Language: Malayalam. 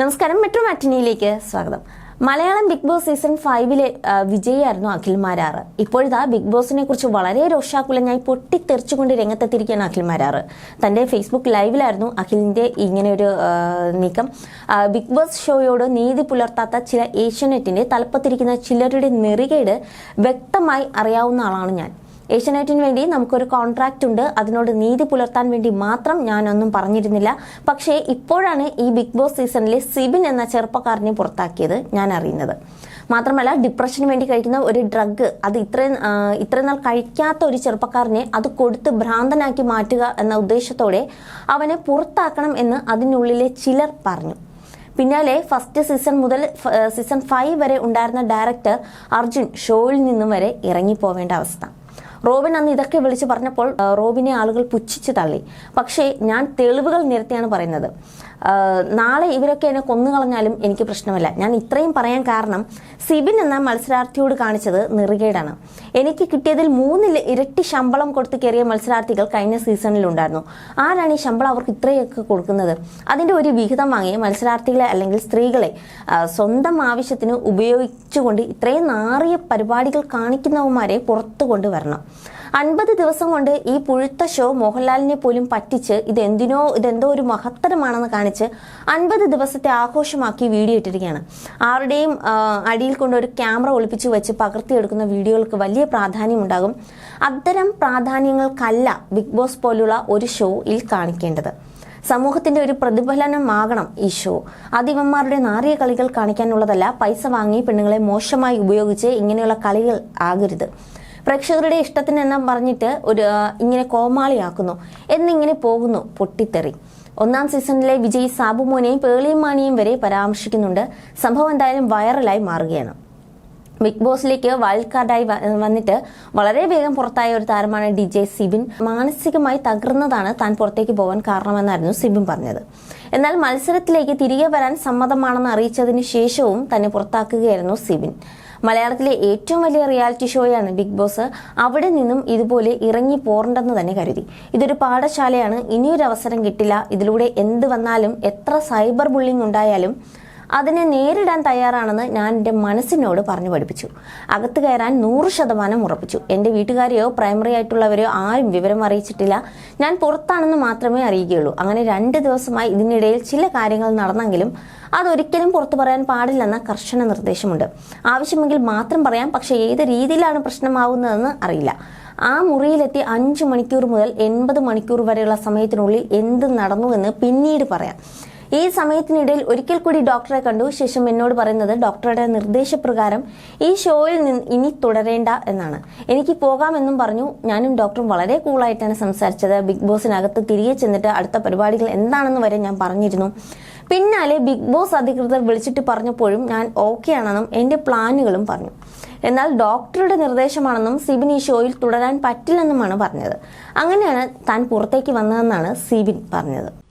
നമസ്കാരം മെട്രോ മാറ്റിനിയിലേക്ക് സ്വാഗതം. മലയാളം ബിഗ് ബോസ് സീസൺ ഫൈവിലെ വിജയിയായിരുന്നു അഖിൽ മാരാറ് ഇപ്പോഴിതാ ബിഗ് ബോസിനെ കുറിച്ച് വളരെ രോഷാകുലനായി പൊട്ടിത്തെറിച്ചുകൊണ്ട് രംഗത്തെത്തിയിരിക്കുകയാണ് അഖിൽ മാരാറ് തന്റെ ഫേസ്ബുക്ക് ലൈവിലായിരുന്നു അഖിലിന്റെ ഇങ്ങനെ ഒരു നീക്കം. ബിഗ് ബോസ് ഷോയോട് നീതി പുലർത്താത്ത ചില ഏഷ്യനെറ്റിന്റെ തലപ്പത്തിരിക്കുന്ന ചിലരുടെ നെറികേട് വ്യക്തമായി അറിയാവുന്ന ആളാണ് ഞാൻ. ഏഷ്യനെറ്റിന് വേണ്ടി നമുക്കൊരു കോൺട്രാക്റ്റ് ഉണ്ട്. അതിനോട് നീതി പുലർത്താൻ വേണ്ടി മാത്രം ഞാനൊന്നും പറഞ്ഞിരുന്നില്ല. പക്ഷേ ഇപ്പോഴാണ് ഈ ബിഗ് ബോസ് സീസണിലെ സിബിൻ എന്ന ചെറുപ്പക്കാരനെ പുറത്താക്കിയത് ഞാൻ അറിയുന്നത്. മാത്രമല്ല ഡിപ്രഷന് വേണ്ടി കഴിക്കുന്ന ഒരു ഡ്രഗ് അത് ഇത്രയും ഇത്രയും നാൾ കഴിക്കാത്ത ഒരു ചെറുപ്പക്കാരനെ അത് കൊടുത്ത് ഭ്രാന്തനാക്കി മാറ്റുക എന്ന ഉദ്ദേശത്തോടെ അവനെ പുറത്താക്കണം എന്ന് അതിനുള്ളിലെ ചിലർ പറഞ്ഞു. പിന്നാലെ ഫസ്റ്റ് സീസൺ മുതൽ സീസൺ ഫൈവ് വരെ ഉണ്ടായിരുന്ന ഡയറക്ടർ അർജുൻ ഷോയിൽ നിന്നും വരെ ഇറങ്ങിപ്പോവേണ്ട അവസ്ഥ. റോബിൻ അന്ന് ഇതൊക്കെ വിളിച്ചു പറഞ്ഞപ്പോൾ റോബിനെ ആളുകൾ പുച്ഛിച്ച് തള്ളി. പക്ഷേ ഞാൻ തെളിവുകൾ നിരത്തിയാണ് പറയുന്നത്. നാളെ ഇവരൊക്കെ എന്നെ കൊന്നുകളഞ്ഞാലും എനിക്ക് പ്രശ്നമില്ല. ഞാൻ ഇത്രയും പറയാൻ കാരണം സിബിൻ എന്ന മത്സരാർത്ഥിയോട് കാണിച്ചത് നെറുകേടാണ്. എനിക്ക് കിട്ടിയതിൽ മൂന്നിൽ ഇരട്ടി ശമ്പളം കൊടുത്ത് കയറിയ മത്സരാർത്ഥികൾ കഴിഞ്ഞ സീസണിലുണ്ടായിരുന്നു ആരാണ് ഈ ശമ്പളം അവർക്ക് ഇത്രയൊക്കെ കൊടുക്കുന്നത്? അതിന്റെ ഒരു വിഹിതം വാങ്ങി മത്സരാർത്ഥികളെ അല്ലെങ്കിൽ സ്ത്രീകളെ സ്വന്തം ആവശ്യത്തിന് ഉപയോഗിച്ചുകൊണ്ട് ഇത്രയും നാറിയ പരിപാടികൾ കാണിക്കുന്നവന്മാരെ പുറത്തു കൊണ്ടുവരണം. അൻപത് ദിവസം കൊണ്ട് ഈ പുഴുത്ത ഷോ മോഹൻലാലിനെ പോലും പറ്റിച്ച് ഇത് എന്തിനോ ഇതെന്തോ ഒരു മഹത്തരമാണെന്ന് കാണിച്ച് അൻപത് ദിവസത്തെ ആഘോഷമാക്കി വീഡിയോ ഇട്ടിരിക്കുകയാണ്. ആരുടെയും അടിയിൽ കൊണ്ട് ഒരു ക്യാമറ ഒളിപ്പിച്ച് വെച്ച് പകർത്തിയെടുക്കുന്ന വീഡിയോകൾക്ക് വലിയ പ്രാധാന്യമുണ്ടാകും. അത്തരം പ്രാധാന്യങ്ങൾക്കല്ല ബിഗ് ബോസ് പോലുള്ള ഒരു ഷോയിൽ കാണിക്കേണ്ടത്. സമൂഹത്തിന്റെ ഒരു പ്രതിഫലനമാകണം ഈ ഷോ അതിവന്മാരുടെ നാറിയ കളികൾ കാണിക്കാനുള്ളതല്ല പൈസ വാങ്ങി പെണ്ണുങ്ങളെ മോശമായി ഉപയോഗിച്ച് ഇങ്ങനെയുള്ള കളികൾ ആകരുത്. പ്രേക്ഷകരുടെ ഇഷ്ടത്തിന് എന്നും പറഞ്ഞിട്ട് ഒരു ഇങ്ങനെ കോമാളിയാക്കുന്നു. എന്നിങ്ങനെ പോകുന്നു പൊട്ടിത്തെറി. ഒന്നാം സീസണിലെ വിജയ് സാബുമോനെയും പേളിയും മാണിയും വരെ പരാമർശിക്കുന്നുണ്ട്. സംഭവം എന്തായാലും വൈറലായി മാറുകയാണ്. ബിഗ് ബോസിലേക്ക് വൈൽഡ് കാർഡായി വന്നിട്ട് വളരെ വേഗം പുറത്തായ ഒരു താരമാണ് ഡി ജെ സിബിൻ. മാനസികമായി തകർന്നതാണ് താൻ പുറത്തേക്ക് പോകാൻ കാരണമെന്നായിരുന്നു സിബിൻ പറഞ്ഞത്. എന്നാൽ മത്സരത്തിലേക്ക് തിരികെ വരാൻ സമ്മതമാണെന്ന് അറിയിച്ചതിന് ശേഷവും തന്നെ പുറത്താക്കുകയായിരുന്നു സിബിൻ. മലയാളത്തിലെ ഏറ്റവും വലിയ റിയാലിറ്റി ഷോയാണ് ബിഗ് ബോസ്. അവിടെ നിന്നും ഇതുപോലെ ഇറങ്ങി പോരണ്ടെന്ന് തന്നെ കരുതി. ഇതൊരു പാഠശാലയാണ്. ഇനിയൊരു അവസരം കിട്ടില്ല. ഇതിലൂടെ എന്ത് വന്നാലും എത്ര സൈബർ ബുള്ളിംഗ് ഉണ്ടായാലും അതിനെ നേരിടാൻ തയ്യാറാണെന്ന് ഞാൻ എന്റെ മനസ്സിനോട് പറഞ്ഞു പഠിപ്പിച്ചു. അകത്ത് കയറാൻ നൂറ് ശതമാനം ഉറപ്പിച്ചു. എന്റെ വീട്ടുകാരെയോ പ്രൈമറി ആയിട്ടുള്ളവരെയോ ആരും വിവരം അറിയിച്ചിട്ടില്ല. ഞാൻ പുറത്താണെന്ന് മാത്രമേ അറിയുകയുള്ളൂ. അങ്ങനെ രണ്ട് ദിവസമായി ഇതിനിടയിൽ ചില കാര്യങ്ങൾ നടന്നെങ്കിലും അതൊരിക്കലും പുറത്തു പറയാൻ പാടില്ലെന്ന കർശന നിർദ്ദേശമുണ്ട്. ആവശ്യമെങ്കിൽ മാത്രം പറയാം. പക്ഷേ ഏത് രീതിയിലാണ് പ്രശ്നമാവുന്നതെന്ന് അറിയില്ല. ആ മുറിയിലെത്തി അഞ്ച് മണിക്കൂർ മുതൽ എൺപത് മണിക്കൂർ വരെയുള്ള സമയത്തിനുള്ളിൽ എന്ത് നടന്നു എന്ന് പിന്നീട് പറയാം. ഈ സമയത്തിനിടയിൽ ഒരിക്കൽ കൂടി ഡോക്ടറെ കണ്ടു. ശേഷം എന്നോട് പറയുന്നത് ഡോക്ടറുടെ നിർദ്ദേശപ്രകാരം ഈ ഷോയിൽ നിന്ന് ഇനി തുടരേണ്ട എന്നാണ്. എനിക്ക് പോകാമെന്നും പറഞ്ഞു. ഞാനും ഡോക്ടറും വളരെ കൂളായിട്ടാണ് സംസാരിച്ചത്. ബിഗ് ബോസിനകത്ത് തിരികെ ചെന്നിട്ട് അടുത്ത പരിപാടികൾ എന്താണെന്ന് വരെ ഞാൻ പറഞ്ഞിരുന്നു. പിന്നാലെ ബിഗ് ബോസ് അധികൃതർ വിളിച്ചിട്ട് പറഞ്ഞപ്പോഴും ഞാൻ ഓക്കെ ആണെന്നും എന്റെ പ്ലാനുകളും പറഞ്ഞു. എന്നാൽ ഡോക്ടറുടെ നിർദ്ദേശമാണെന്നും സിബിൻ ഈ ഷോയിൽ തുടരാൻ പറ്റില്ലെന്നുമാണ് പറഞ്ഞത്. അങ്ങനെയാണ് താൻ പുറത്തേക്ക് വന്നതെന്നാണ് സിബിൻ പറഞ്ഞത്.